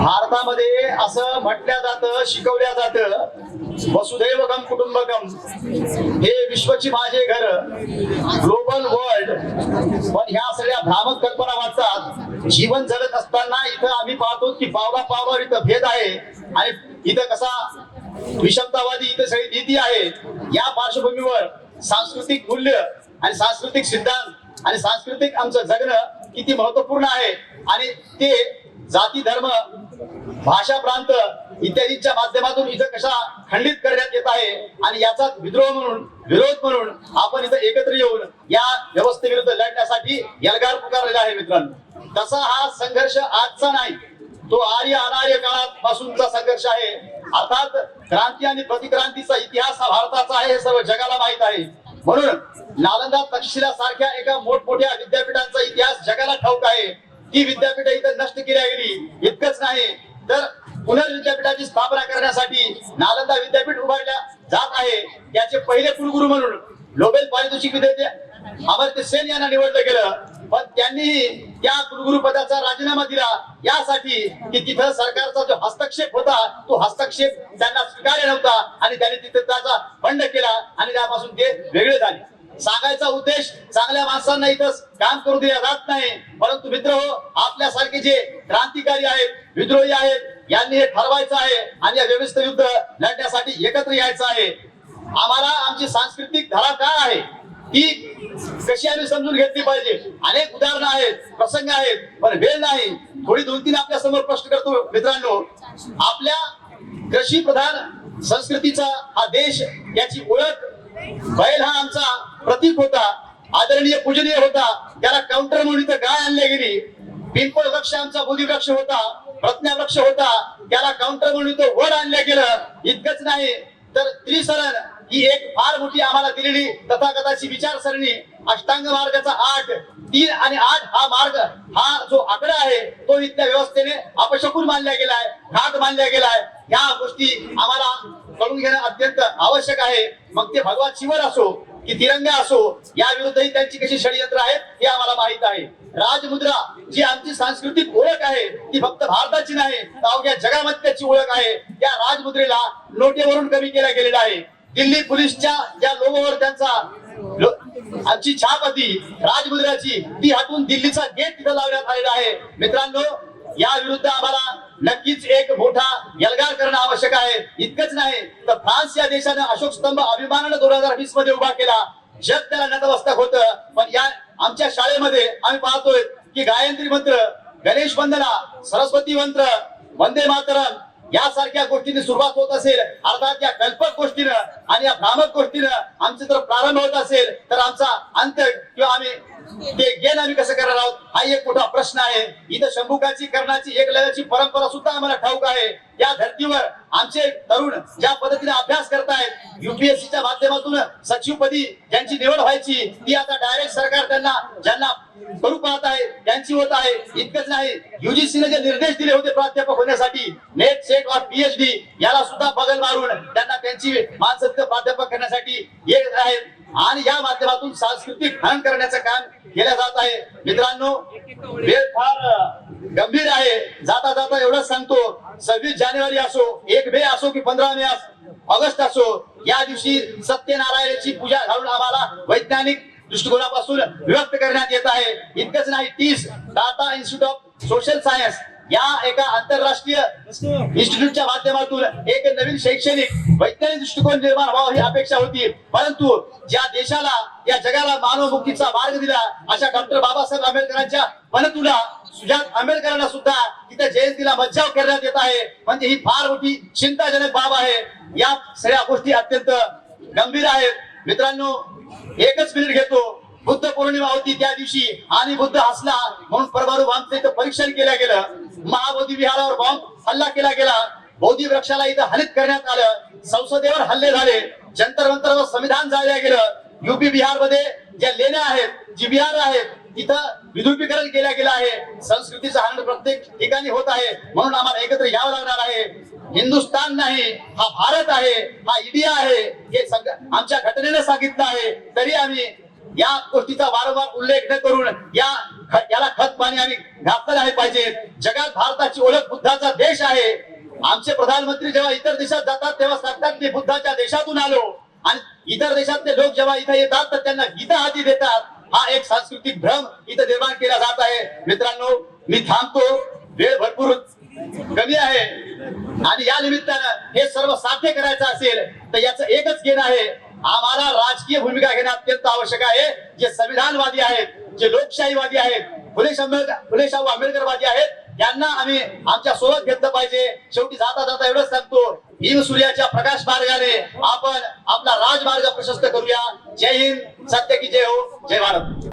भारतामध्ये असं म्हटल्या जातं शिकवल्या जातं वसुदैव गम कुटुंबकम. हे विश्वची माझे घर ग्लोबल वर्ल्ड. पण ह्या सगळ्या भ्रामक कल्पना वाचतात. जीवन जगत असताना इथं आम्ही पाहतो की पावला पावलावर इथं भेद आहे. आणि इथं कसा विषमतावादी इथं सगळी नीती आहे. या पार्श्वभूमीवर सांस्कृतिक मूल्य आणि सांस्कृतिक सिद्धांत आणि सांस्कृतिक आमचं जगणं किती महत्त्वपूर्ण आहे. आणि ते जाती धर्म भाषा प्रांत इत्यादींच्या माध्यमातून इथं कशा खंडित करण्यात येत आहे आणि याचा विद्रोह म्हणून विरोध म्हणून आपण इथं एकत्र येऊन या व्यवस्थेविरुद्ध लढण्यासाठी यलगार पुकारलेला आहे मित्रांनो. तसा हा संघर्ष आजचा नाही. तो आर्य अनार्य काळात पासूनचा संघर्ष आहे. अर्थात क्रांती आणि प्रतिक्रांतीचा इतिहास हा भारताचा आहे हे सर्व जगाला माहीत आहे. म्हणून नालंदा तक्षशिला सारख्या एका मोठमोठ्या विद्यापीठांचा इतिहास जगाला ठाऊक आहे. ती विद्यापीठ इथं नष्ट केल्या गेली इतकंच नाही तर पुनर्विद्यापीठाची स्थापना करण्यासाठी नालंदा विद्यापीठ उभारल्या जात आहे याचे पहिले कुलगुरू म्हणून नोबेल पारितोषिक विजेते अमर्त्य सेन यांना निवडलं गेलं. पण त्यांनीही त्या कुलगुरू पदाचा राजीनामा दिला. यासाठी की तिथं सरकारचा जो हस्तक्षेप होता तो हस्तक्षेप त्यांना स्वीकार्य नव्हता आणि त्यांनी तिथे त्याचा बंड केला आणि त्यापासून ते वेगळे झाले. सांगायचा उद्देश चांगल्या माणसांना इथं काम करू दिल्या जात नाही. परंतु मित्र हो आपल्यासारखे जे क्रांतिकारी आहेत विद्रोही आहेत यांनी हे ठरवायचं आहे आणि या व्यवस्थेविरुद्ध लढण्यासाठी एकत्र यायचं आहे. आम्हाला आमची सांस्कृतिक धारा काय आहे ती कशी आम्ही समजून घेतली पाहिजे? अनेक उदाहरणं आहेत प्रसंग आहेत पण वेळ नाही. थोडी दोन तीन आपल्यासमोर प्रश्न करतो मित्रांनो. आपल्या कृषी प्रधान संस्कृतीचा हा देश याची ओळख बैल हा आमचा प्रतीक होता आदरणीय पूजनीय होता. त्याला काउंटर म्हणून इथं गाय आणली गेली. पिंपळ वृक्ष आमचा बोधी वृक्ष होता प्रज्ञा वृक्ष होता. त्याला काउंटर म्हणून इथं वड आणलं गेलं. इतकंच नाही तर त्रिसरण. ही एक फार मोठी आम्हाला दिलेली तथागताची विचारसरणी. अष्टांग मार्गाचा आठ तीन आणि आठ हा मार्ग हा जो आकडा आहे तो इथल्या व्यवस्थेने अपशकून मानला गेलाय घाट मानला गेलाय. या गोष्टी आम्हाला कळून घेणं अत्यंत आवश्यक आहे. मग ते भगवान शिवर असो की तिरंगा असो या विरुद्धही त्यांची कशी षडयंत्र आहेत हे आम्हाला माहीत आहे. राजमुद्रा जी आमची सांस्कृतिक ओळख आहे ती फक्त भारताची नाही तर अवघ्या जगामध्ये त्याची ओळख आहे. त्या राजमुद्रेला नोटेवरून कमी केला गेलेला आहे. दिल्ली पोलीसच्या ज्या लोगोवर त्यांचा आमची छाप होती. राजमुद्राची ती हटवून दिल्लीचा गेट तिथं लावण्यात आलेला आहे. मित्रांनो या विरुद्ध आम्हाला नक्कीच एक मोठा यलगार करणं आवश्यक आहे. इतकंच नाही तर फ्रान्स या देशानं अशोक स्तंभ अभिमानानं दोन हजार वीसमध्ये उभा केला. जग त्याला नतमस्तक होत. पण या आमच्या शाळेमध्ये आम्ही पाहतोय की गायत्री मंत्र गणेश वंदना सरस्वती मंत्र वंदे मातरम यासारख्या गोष्टींनी सुरुवात होत असेल अर्थात या कल्पक गोष्टीनं आणि या भ्रामक गोष्टीनं आमचं जर प्रारंभ होत असेल तर आमचा अंत किंवा आम्ही ते गेन आम्ही कसं करणार आहोत हा एक मोठा प्रश्न आहे. इथं शंभुकाची करण्याची एक लयाची परंपरा सुद्धा आम्हाला ठाऊक आहे. या धर्तीवर आमचे तरुण ज्या पद्धतीने अभ्यास करतायत युपीएससीच्या माध्यमातून सचिवपदी ज्यांची निवड व्हायची ती आता डायरेक्ट सरकार त्यांना ज्यांना करू पाहत आहे त्यांची होत आहे. इतकंच नाही. युजीसीने जे निर्देश दिले होते प्राध्यापक होण्यासाठी नेट सेट और पीएचडी याला सुद्धा बगल मारून त्यांना त्यांची मानसत्व प्राध्यापक करण्यासाठी येत आहेत आणि या माध्यमातून सांस्कृतिक हनन करण्याचं काम केलं जात आहे. मित्रांनो वेळ फार गंभीर आहे. जाता जाता एवढंच सांगतो. सव्वीस जानेवारी असो एक मे असो की पंधरा मे असो ऑगस्ट असो या दिवशी सत्यनारायणाची पूजा घालून आम्हाला वैज्ञानिक दृष्टिकोनापासून व्यक्त करण्यात येत आहे. इतकंच नाही तीस Tata Institute of Social Science या एका आंतरराष्ट्रीय इन्स्टिट्यूटच्या माध्यमातून एक नवीन शैक्षणिक वैज्ञानिक दृष्टिकोन निर्माण व्हावा ही अपेक्षा होती. परंतु ज्या देशाला या जगाला मानवमुक्तीचा मार्ग दिला अशा डॉक्टर बाबासाहेब आंबेडकरांच्या मनतुला सुजात आंबेडकरांना सुद्धा तिथे जयंतीला मज्जाव करण्यात येत आहे. म्हणजे ही फार मोठी चिंताजनक बाब आहे. या सगळ्या गोष्टी अत्यंत गंभीर आहेत. मित्रांनो एकच मिनिट घेतो. बुद्ध पौर्णिमा होती त्या दिवशी आणि बुद्ध हसला म्हणून परमाणू बॉम्बचं इथं परीक्षण केलं गेलं. महाबोधी विहारावर बॉम्ब हल्ला केला गेला. बोधी वृक्षाला इथं हलित करण्यात आलं. संसदेवर हल्ले झाले. जंतर मंतर व संविधान जाळलं गेलं. युपी बिहारमध्ये ज्या लेण्या आहेत जी बिहार आहेत तिथं विद्रुपीकरण केलं गेलं आहे. संस्कृतीचं हरण प्रत्येक ठिकाणी होत आहे. म्हणून आम्हाला एकत्र यावं लागणार आहे. हिंदुस्थान नाही हा भारत आहे हा इंडिया आहे हे सगळं आमच्या घटनेने सांगितलं आहे. तरी आम्ही या गोष्टीचा वारंवार उल्लेख न करून या याला खत पाणी आम्ही घातलं आहे पाहिजे. जगात भारताची ओळख बुद्धाचा देश आहे. आमचे प्रधानमंत्री जेव्हा इतर देशात जातात तेव्हा सांगतात मी बुद्धाच्या देशातून आलो. आणि इतर देशातले लोक जेव्हा इथे येतात तर त्यांना गीता हाती देतात. हा एक सांस्कृतिक भ्रम इथं निर्माण केला जात आहे. मित्रांनो मी थांबतो. वेळ भरपूर कमी आहे. आणि या निमित्तानं हे सर्व साध्य करायचं असेल तर याचं एकच घेणं आहे आम्हाला राजकीय भूमिका घेणं अत्यंत आवश्यक आहे. जे संविधानवादी आहेत जे लोकशाहीवादी आहेत फुले फुले शाहू आंबेडकरवादी आहेत यांना आम्ही आमच्यासोबत घेतलं पाहिजे. शेवटी जाता जाता एवढंच सांगतो भीम सूर्याच्या प्रकाश मार्गाने आपण आपला राजमार्ग प्रशस्त करूया. जय हिंद सत्य की जय हो जय भारत.